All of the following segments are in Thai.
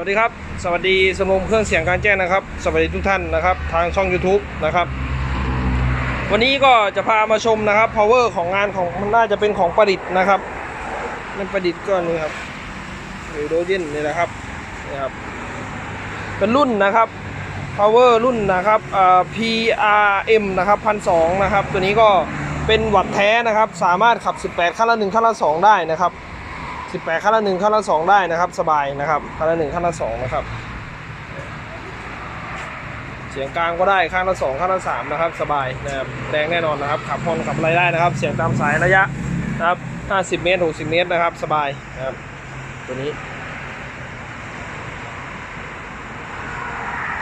วัสดีครับ สวัสดีสมมเครื่องเสียงการแจ้งนะครับ สวัสดีทุกท่านนะครับ ทางช่อง YouTube นะครับ วันนี้ก็จะพามาชมนะครับ power ของงานของมันน่าจะเป็นของประดิษฐ์นะครับนั่นประดิษฐ์ก็นี่ครับไฮโดรเจนนี่นะครับนี่ครับ เป็นรุ่นนะครับ power รุ่นนะครับอ่า PRM นะครับพันสนะครับ ตัวนี้ก็เป็นวัตต์แท้นะครับ สามารถขับ 18ขั้นละ1ขั้นละ2ได้นะครับ 18ขั้นละ1ขั้นละ2ได้นะครับ สบายนะครับขั้นละ1ขั้นละ2นะครับ เสียงกลางก็ได้ข้างละ2ข้างละ3นะครับ สบายนะครับแรงแน่นอนนะครับ ขับฮอนขับอะไรได้นะครับ เสียงตามสายระยะนะครับ 50 เมตร 60 เมตรนะครับ สบายนะครับ ตัวนี้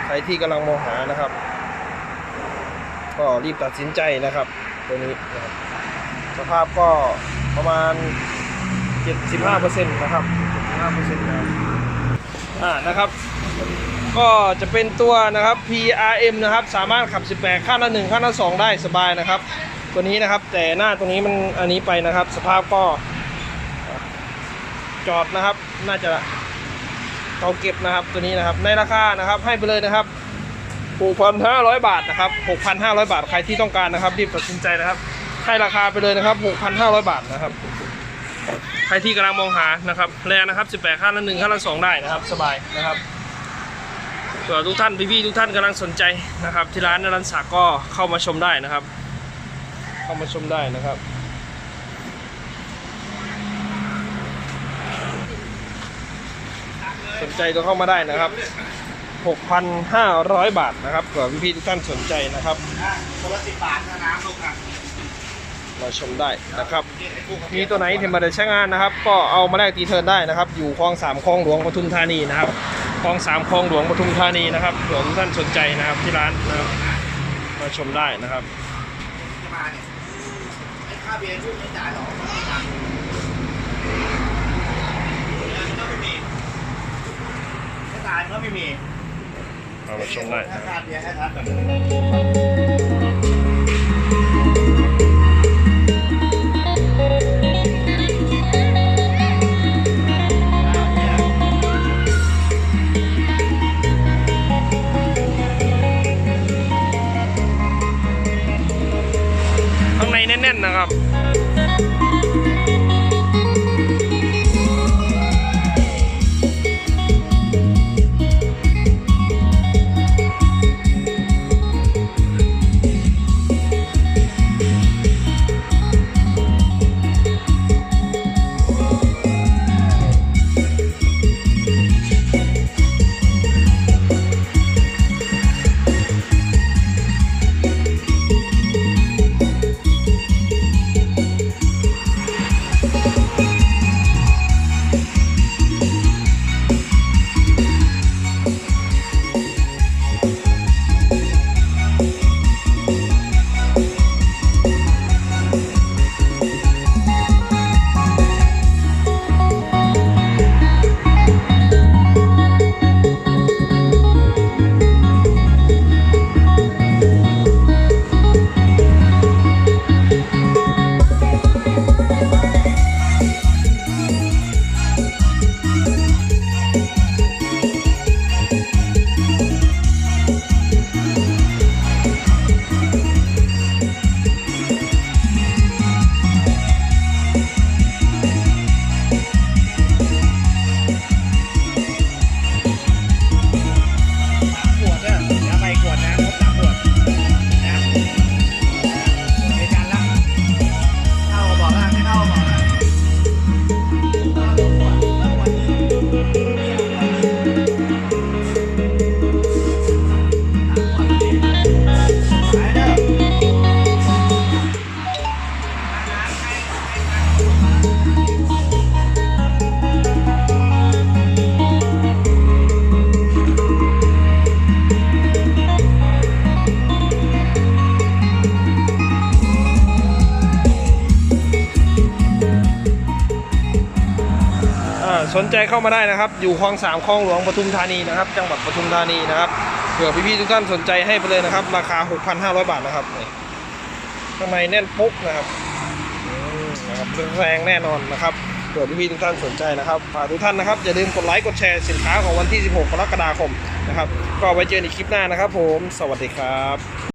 ใครที่กำลังมองหานะครับ ก็รีบตัดสินใจนะครับ ตัวนี้สภาพก็ประมาณ 75%นะครับ75%นะครับอ่านะครับ ก็จะเป็นตัวนะครับ PRM นะครับ สามารถขับ 18 ข้างละ1ข้างละ2 ได้สบายนะครับ ตัวนี้นะครับแต่หน้าตรงนี้มันอันนี้ไปนะครับ สภาพก็จอดนะครับน่าจะเก่าเก็บนะครับตัวนี้นะครับในราคานะครับให้ไปเลยนะครับ6,500 บาทนะครับ 6,500 บาทใครที่ต้องการนะครับรีบตัดสินใจนะครับให้ราคาไปเลยนะครับ 6,500 บาทนะครับ ใครที่กำลังมองหานะครับแรงนะครับ 18ขั้นละ1ขั้นละ2ได้นะครับ สบายนะครับส่วนทุกท่านพี่ๆทุกท่านกำลังสนใจนะครับ ที่ร้านนรันศักก็เข้ามาชมได้นะครับ เข้ามาชมได้นะครับสนใจก็เข้ามาได้นะครับ 6,500 บาทนะครับเผื่อพี่ๆทุกท่านสนใจนะครับคนละสิบบาทนะน้ำลูกอะ มาชมได้นะครับ มีตัวไหนที่มาได้ใช้งานนะครับ ก็เอามาแลกตีเทิร์นได้นะครับ อยู่คลองสามคลองหลวงปทุมธานีนะครับคลองสามคลองหลวงปทุมธานีนะครับเผื่อทุกท่านสนใจนะครับที่ร้านนะครับมาชมได้นะครับจะมาเนี่ยไอ้ค่าเบียร์ลูกไม่จ่ายหรอกไม่มีตังค์ก็ไม่มีไม่จ่ายก็ไม่มีเอามาชมได้ถ้านะครับ อะครับ สนใจเข้ามาได้นะครับ อยู่คลองสามคลองหลวงปทุมธานีนะครับ จังหวัดปทุมธานีนะครับเผื่อพี่ๆทุกท่านสนใจให้ไปเลยนะครับ ราคา 6,500 บาทนะครับนี่ข้างในแน่นปุ๊กนะครับนะครับแรงแน่นอนนะครับเผื่อพี่ๆทุกท่านสนใจนะครับฝากทุกท่านนะครับอย่าลืมกดไลค์กดแชร์สินค้าของวันที่ 16 กรกฎาคมนะครับ ก็ไว้เจอกันคลิปหน้านะครับ ผม สวัสดีครับ